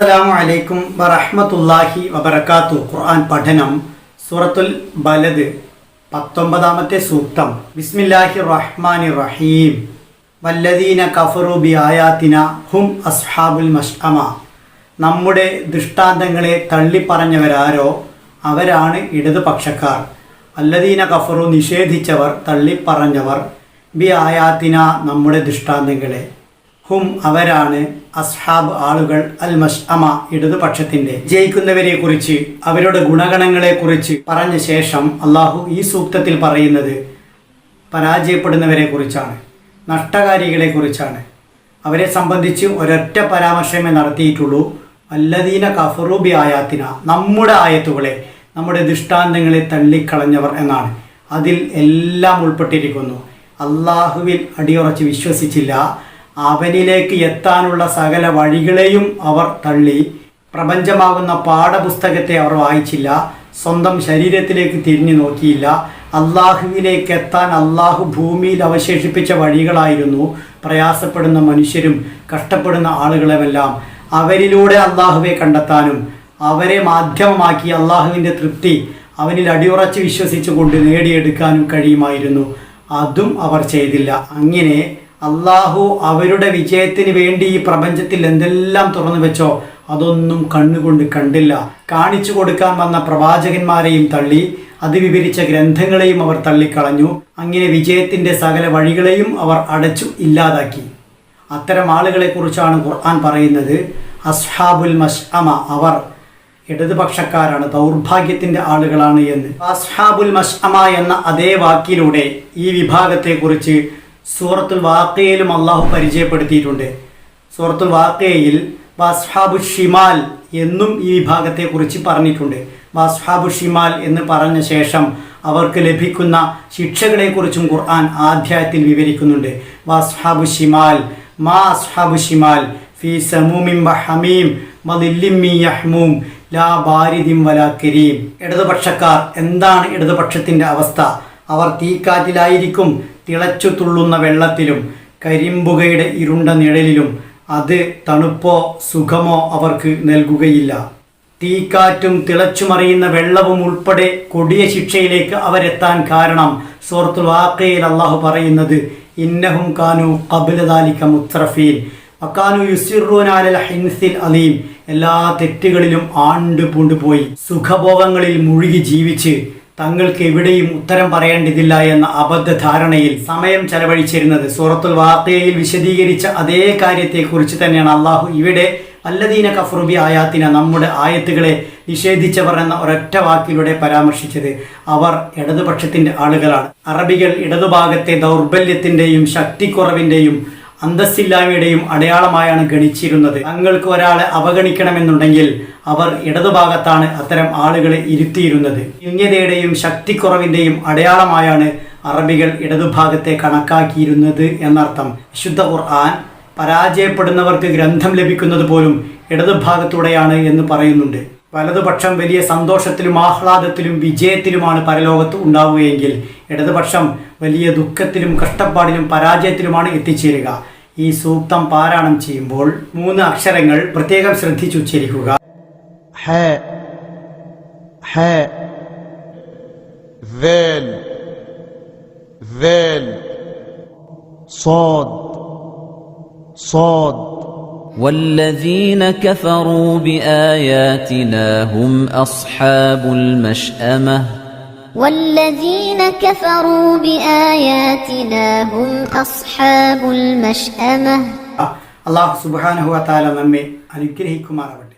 അസ്സലാമു അലൈക്കും വറഹ്മത്തുള്ളാഹി വബറകാത്തു. ഖുർആൻ പഠനം സൂറത്തുൽ ബലദ് പത്തൊമ്പതാമത്തെ സൂക്തം. ബിസ്മില്ലാഹി റഹ്മാൻ റഹീം വല്ലദീന കഫറു ബി ആയാത്തിന ഹും അസ്ഹാബുൽ മഷ്അമ. നമ്മുടെ ദൃഷ്ടാന്തങ്ങളെ തള്ളിപ്പറഞ്ഞവരാരോ അവരാണ് ഇടതുപക്ഷക്കാർ. അല്ലദീന കഫറു നിഷേധിച്ചവർ തള്ളിപ്പറഞ്ഞവർ ബി ആയാത്തിന നമ്മുടെ ദൃഷ്ടാന്തങ്ങളെ. ഹും അവരാണ് അസ്ഹാബ് ആളുകൾ അൽ മഷ്അമ ഇടതുപക്ഷത്തിന്റെ ജയിക്കുന്നവരെ കുറിച്ച് അവരുടെ ഗുണഗണങ്ങളെ കുറിച്ച് പറഞ്ഞ ശേഷം അള്ളാഹു ഈ സൂക്തത്തിൽ പറയുന്നത് പരാജയപ്പെടുന്നവരെ കുറിച്ചാണ് നഷ്ടകാരികളെ കുറിച്ചാണ് അവരെ സംബന്ധിച്ച് ഒരൊറ്റ പരാമർശമേ നടത്തിയിട്ടുള്ളൂ. അല്ലദീന കഫറൂബി ആയാത്തിന നമ്മുടെ ആയത്തുകളെ നമ്മുടെ ദൃഷ്ടാന്തങ്ങളെ തള്ളിക്കളഞ്ഞവർ എന്നാണ്. അതിൽ എല്ലാം ഉൾപ്പെട്ടിരിക്കുന്നു. അള്ളാഹുവിൽ അടിയുറച്ച് വിശ്വസിച്ചില്ല. അവനിലേക്ക് എത്താനുള്ള സകല വഴികളെയും അവർ തള്ളി. പ്രപഞ്ചമാകുന്ന പാഠപുസ്തകത്തെ അവർ വായിച്ചില്ല. സ്വന്തം ശരീരത്തിലേക്ക് തിരിഞ്ഞു നോക്കിയില്ല. അള്ളാഹുവിലേക്ക് എത്താൻ അള്ളാഹു ഭൂമിയിൽ അവശേഷിപ്പിച്ച വഴികളായിരുന്നു. പ്രയാസപ്പെടുന്ന മനുഷ്യരും കഷ്ടപ്പെടുന്ന ആളുകളുമെല്ലാം അവരിലൂടെ അള്ളാഹുവെ കണ്ടെത്താനും അവരെ മാധ്യമമാക്കി അള്ളാഹുവിന്റെ തൃപ്തി അവനിൽ അടിയുറച്ച് വിശ്വസിച്ചുകൊണ്ട് നേടിയെടുക്കാനും കഴിയുമായിരുന്നു. അതും അവർ ചെയ്തില്ല. അങ്ങനെ അള്ളാഹു അവരുടെ വിജയത്തിന് വേണ്ടി ഈ പ്രപഞ്ചത്തിൽ എന്തെല്ലാം തുറന്നു വെച്ചോ അതൊന്നും കണ്ണുകൊണ്ട് കണ്ടില്ല. കാണിച്ചു കൊടുക്കാൻ വന്ന പ്രവാചകന്മാരെയും തള്ളി അത് വിവരിച്ച ഗ്രന്ഥങ്ങളെയും അവർ തള്ളിക്കളഞ്ഞു. അങ്ങനെ വിജയത്തിന്റെ സകല വഴികളെയും അവർ അടച്ചു ഇല്ലാതാക്കി. അത്തരം ആളുകളെ കുറിച്ചാണ് ഖുർആൻ പറയുന്നത്. അസ്ഹാബുൽ മഷ്അമ അവർ ഇടതുപക്ഷക്കാരാണ് ദൗർഭാഗ്യത്തിന്റെ ആളുകളാണ് എന്ന്. അസ്ഹാബുൽ മഷ്അമ എന്ന അതേ വാക്കിലൂടെ ഈ വിഭാഗത്തെക്കുറിച്ച് സൂറത്തുൽ വാക്കയിലും അള്ളാഹു പരിചയപ്പെടുത്തിയിട്ടുണ്ട്. സൂറത്തുൽ വാക്കയിൽ വാസ്ഹാബു ഷിമാൽ എന്നും ഈ വിഭാഗത്തെക്കുറിച്ച് പറഞ്ഞിട്ടുണ്ട്. വാസ്ഹാബു ഷിമാൽ എന്ന് പറഞ്ഞ ശേഷം അവർക്ക് ലഭിക്കുന്ന ശിക്ഷകളെക്കുറിച്ചും ഖുർആൻ ആധ്യായത്തിൽ വിവരിക്കുന്നുണ്ട്. വാസ്ഹാബു ഷിമാൽ മാ അസ്ഹാബു ഷിമാൽ ഫി സമൂമിം ഹമീം യഹ്മൂം ലാ ബാരിദിം വലാ കരീം. ഇടതുപക്ഷക്കാർ എന്താണ് ഇടതുപക്ഷത്തിന്റെ അവസ്ഥ? അവർ തീക്കാറ്റിലായിരിക്കും തിളച്ചു തുള്ളുന്ന വെള്ളത്തിലും കരിമ്പുകയുടെ ഇരുണ്ട നിഴലിലും അത് തണുപ്പോ സുഖമോ അവർക്ക് നൽകുകയില്ല. തീക്കാറ്റും തിളച്ചുമറിയുന്ന വെള്ളവും ഉൾപ്പെടെ കൊടിയ ശിക്ഷയിലേക്ക് അവരെത്താൻ കാരണം സൂറത്തുൽ വാക്കയിൽ അള്ളാഹു പറയുന്നത് ഇന്നഹും കാനു കബുലദാലിക്ക മുത്രഫീൻ അക്കാനു യുസിറൂനാലൽ ഹിൻസിൽ അലീം. എല്ലാ തെറ്റുകളിലും ആണ്ട് പൂണ്ടുപോയി സുഖഭോഗങ്ങളിൽ മുഴുകി ജീവിച്ച് തങ്ങൾക്ക് എവിടെയും ഉത്തരം പറയേണ്ടതില്ല എന്ന അബദ്ധധാരണയിൽ സമയം ചെലവഴിച്ചിരുന്നത് സൂറത്തുൽ വാർത്തയിൽ വിശദീകരിച്ച അതേ കാര്യത്തെക്കുറിച്ച് തന്നെയാണ് അള്ളാഹു ഇവിടെ അല്ലദീന കഫ്രുബി ആയാത്തിന നമ്മുടെ ആയത്തുകളെ നിഷേധിച്ചവർ എന്ന ഒരൊറ്റ വാക്കിലൂടെ പരാമർശിച്ചത് അവർ ഇടതുപക്ഷത്തിന്റെ ആളുകളാണ്. അറബികൾ ഇടതുഭാഗത്തെ ദൗർബല്യത്തിന്റെയും ശക്തിക്കുറവിന്റെയും അന്തസ്സില്ലായ്മയുടെയും അടയാളമായാണ് ഗണിച്ചിരുന്നത്. തങ്ങൾക്ക് ഒരാളെ അവഗണിക്കണമെന്നുണ്ടെങ്കിൽ അവർ ഇടതുഭാഗത്താണ് അത്തരം ആളുകളെ ഇരുത്തിയിരുന്നത്. ന്യൂന്യതയുടെയും ശക്തിക്കുറവിന്റെയും അടയാളമായാണ് അറബികൾ ഇടതുഭാഗത്തെ കണക്കാക്കിയിരുന്നത് എന്നർത്ഥം. വിശുദ്ധ ഖുർആൻ പരാജയപ്പെടുന്നവർക്ക് ഗ്രന്ഥം ലഭിക്കുന്നത് പോലും ഇടതുഭാഗത്തൂടെയാണ് എന്ന് പറയുന്നുണ്ട്. വലതുപക്ഷം വലിയ സന്തോഷത്തിലും ആഹ്ലാദത്തിലും വിജയത്തിലുമാണ് പരലോകത്ത് ഉണ്ടാവുകയെങ്കിൽ ഇടതുപക്ഷം വലിയ ദുഃഖത്തിലും കഷ്ടപ്പാടിലും പരാജയത്തിലുമാണ് എത്തിച്ചേരുക. ഈ സൂക്തം പാരായണം ചെയ്യുമ്പോൾ മൂന്ന് അക്ഷരങ്ങൾ പ്രത്യേകം ശ്രദ്ധിച്ചുച്ചരിക്കുക. حاء حاء ذال ذال صاد صاد. والذين كفروا بآياتنا هم أصحاب المشأمة. والذين كفروا بآياتنا هم أصحاب المشأمة. الله سبحانه وتعالى ممي أن يكرهكم على